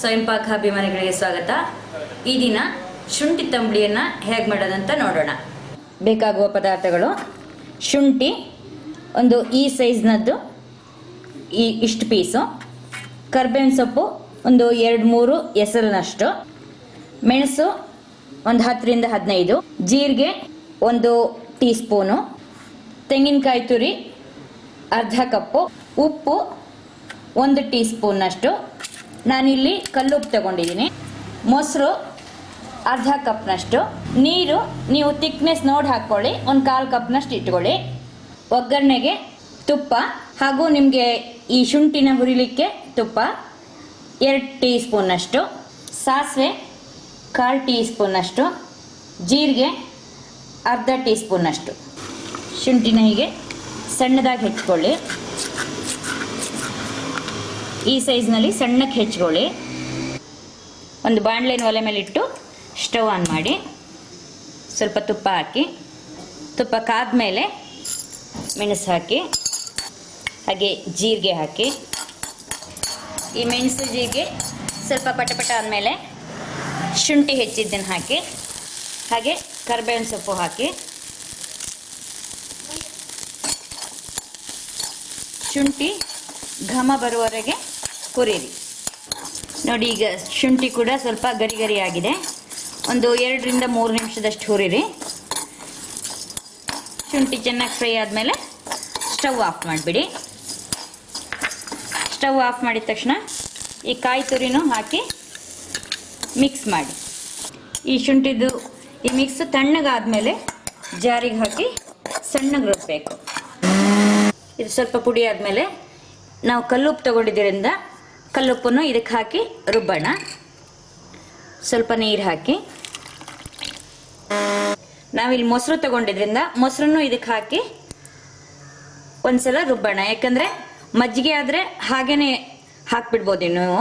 ಸ್ವಯಂ ಪಾಕ ಅಭಿಮಾನಿಗಳಿಗೆ ಸ್ವಾಗತ. ಈ ದಿನ ಶುಂಠಿ ತಂಬಳಿಯನ್ನು ಹೇಗೆ ಮಾಡೋದಂತ ನೋಡೋಣ. ಬೇಕಾಗುವ ಪದಾರ್ಥಗಳು. ಶುಂಠಿ, ಒಂದು ಈ ಸೈಜ್ನದ್ದು ಈ ಇಷ್ಟು ಪೀಸು ಕರ್ಬೇವಿನ ಸೊಪ್ಪು, ಒಂದು ಎರಡು ಮೂರು ಎಸರಿನಷ್ಟು ಮೆಣಸು, ಒಂದು ಹತ್ತರಿಂದ ಹದಿನೈದು. ಜೀರಿಗೆ, ಒಂದು ಟೀ ಸ್ಪೂನು ತೆಂಗಿನಕಾಯಿ ತುರಿ, ಅರ್ಧ ಕಪ್ಪು. ಉಪ್ಪು, ಒಂದು ಟೀ ಸ್ಪೂನ್ನಷ್ಟು ನಾನಿಲ್ಲಿ ಕಲ್ಲುಪ್ಪು ತಗೊಂಡಿದ್ದೀನಿ. ಮೊಸರು, ಅರ್ಧ ಕಪ್ನಷ್ಟು. ನೀರು, ನೀವು ತಿಕ್ನೆಸ್ ನೋಡಿ ಹಾಕ್ಕೊಳ್ಳಿ. ಒಂದು ಕಾಲು ಕಪ್ನಷ್ಟು ಇಟ್ಕೊಳ್ಳಿ. ಒಗ್ಗರಣೆಗೆ ತುಪ್ಪ ಹಾಗೂ ನಿಮಗೆ ಈ ಶುಂಠಿನ ಹುರಿಲಿಕ್ಕೆ ತುಪ್ಪ ಎರಡು ಟೀ ಸ್ಪೂನಷ್ಟು ಸಾಸಿವೆ ಕಾಲು ಟೀ ಸ್ಪೂನಷ್ಟು ಜೀರಿಗೆ ಅರ್ಧ ಟೀ ಸ್ಪೂನಷ್ಟು ಶುಂಠಿನ ಹೀಗೆ ಸಣ್ಣದಾಗಿ ಹೆಚ್ಕೊಳ್ಳಿ. ಈ ಸೈಜ್ನಲ್ಲಿ ಸಣ್ಣಕ್ಕೆ ಹೆಚ್ಕೊಳ್ಳಿ. ಒಂದು ಬಾಣಲೆನ ಒಲೆ ಮೇಲೆ ಇಟ್ಟು ಸ್ಟವ್ ಆನ್ ಮಾಡಿ. ಸ್ವಲ್ಪ ತುಪ್ಪ ಹಾಕಿ. ತುಪ್ಪ ಕಾದ ಮೇಲೆ ಮೆಣಸು ಹಾಕಿ. ಹಾಗೆ ಜೀರಿಗೆ ಹಾಕಿ. ಈ ಮೆಣಸು ಜೀರಿಗೆ ಸ್ವಲ್ಪ ಪಟಪಟ ಆದಮೇಲೆ ಶುಂಠಿ ಹೆಚ್ಚಿದ್ದನ್ನು ಹಾಕಿ. ಹಾಗೆ ಕರ್ಬೇವಿನ ಸೊಪ್ಪು ಹಾಕಿ. ಶುಂಠಿ ಘಮ ಬರುವವರೆಗೆ ಹುರಿರಿ ನೋಡಿ, ಈಗ ಶುಂಠಿ ಕೂಡ ಸ್ವಲ್ಪ ಗರಿ ಗರಿ ಆಗಿದೆ ಒಂದು ಎರಡರಿಂದ ಮೂರು ನಿಮಿಷದಷ್ಟು ಹುರಿರಿ. ಶುಂಠಿ ಚೆನ್ನಾಗಿ ಫ್ರೈ ಆದಮೇಲೆ ಸ್ಟವ್ ಆಫ್ ಮಾಡಿಬಿಡಿ. ಸ್ಟವ್ ಆಫ್ ಮಾಡಿದ ತಕ್ಷಣ ಈ ಕಾಯಿ ತುರಿನೂ ಹಾಕಿ ಮಿಕ್ಸ್ ಮಾಡಿ. ಈ ಶುಂಠಿದು ಈ ಮಿಕ್ಸ್ ತಣ್ಣಗಾದ್ಮೇಲೆ ಜಾರಿಗೆ ಹಾಕಿ ಸಣ್ಣಗೆ ರುಬ್ಬಬೇಕು ಇದು ಸ್ವಲ್ಪ ಪುಡಿ ಆದಮೇಲೆ ನಾವು ಕಲ್ಲುಪ್ಪು ತಗೊಂಡಿದ್ದರಿಂದ ಕಲ್ಲುಪ್ಪನ್ನು ಇದಕ್ಕೆ ಹಾಕಿ ರುಬ್ಬೋಣ. ಸ್ವಲ್ಪ ನೀರು ಹಾಕಿ. ನಾವಿಲ್ಲಿ ಮೊಸರು ತಗೊಂಡಿದ್ರಿಂದ ಮೊಸರನ್ನು ಇದಕ್ಕೆ ಹಾಕಿ ಒಂದ್ಸಲ ರುಬ್ಬೋಣ. ಯಾಕಂದರೆ ಮಜ್ಜಿಗೆ ಆದರೆ ಹಾಗೇನೆ ಹಾಕ್ಬಿಡ್ಬೋದು ನೀವು.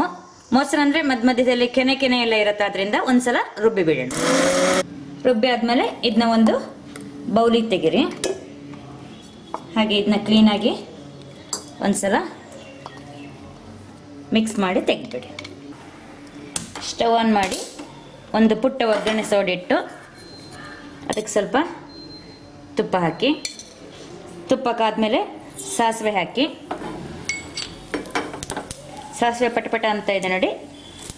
ಮೊಸರು ಅಂದರೆ ಮಧ್ಯ ಮಧ್ಯದಲ್ಲಿ ಕೆನೆ ಕೆನೆ ಎಲ್ಲ ಇರುತ್ತೆ ಅದರಿಂದ ಒಂದ್ಸಲ ರುಬ್ಬಿ ಬಿಡೋಣ ರುಬ್ಬಿ ಆದಮೇಲೆ ಇದನ್ನ ಒಂದು ಬೌಲಿಗೆ ತೆಗಿರಿ. ಹಾಗೆ ಇದನ್ನ ಕ್ಲೀನಾಗಿ ಒಂದ್ಸಲ ಮಿಕ್ಸ್ ಮಾಡಿ ತೆಗೆದ್ಬಿಡಿ. ಸ್ಟವ್ ಆನ್ ಮಾಡಿ ಒಂದು ಪುಟ್ಟ ಒಗ್ಗರಣೆ ಸೋಡಿಟ್ಟು ಅದಕ್ಕೆ ಸ್ವಲ್ಪ ತುಪ್ಪ ಹಾಕಿ, ತುಪ್ಪ ಕಾದ್ಮೇಲೆ ಸಾಸಿವೆ ಹಾಕಿ. ಸಾಸಿವೆ ಪಟಪಟ ಅಂತ ಇದೆ ನೋಡಿ,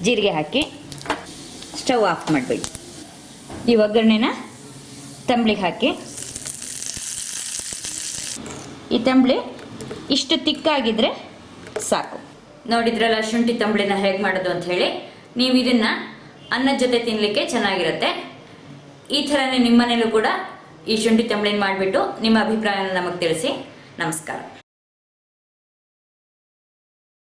ಜೀರಿಗೆ ಹಾಕಿ ಸ್ಟವ್ ಆಫ್ ಮಾಡಿಬಿಡಿ. ಈ ಒಗ್ಗರಣೆನ ತಂಬ್ಳಿಗೆ ಹಾಕಿ. ಈ ತಂಬ್ಳಿ ಇಷ್ಟು ತಿಕ್ಕಾಗಿದ್ದರೆ ಸಾಕು. ನೋಡಿದ್ರಲ್ಲ ಶುಂಠಿ ತಂಬಳಿನ ಹೇಗೆ ಮಾಡೋದು ಅಂತ ಹೇಳಿ. ನೀವು ಇದನ್ನ ಅನ್ನದ ಜೊತೆ ತಿನ್ನಲಿಕ್ಕೆ ಚೆನ್ನಾಗಿರುತ್ತೆ. ಈ ಥರನೇ ನಿಮ್ಮನೇಲೂ ಕೂಡ ಈ ಶುಂಠಿ ತಂಬಳಿನ ಮಾಡಿಬಿಟ್ಟು ನಿಮ್ಮ ಅಭಿಪ್ರಾಯನ ನಮಗೆ ತಿಳಿಸಿ. ನಮಸ್ಕಾರ.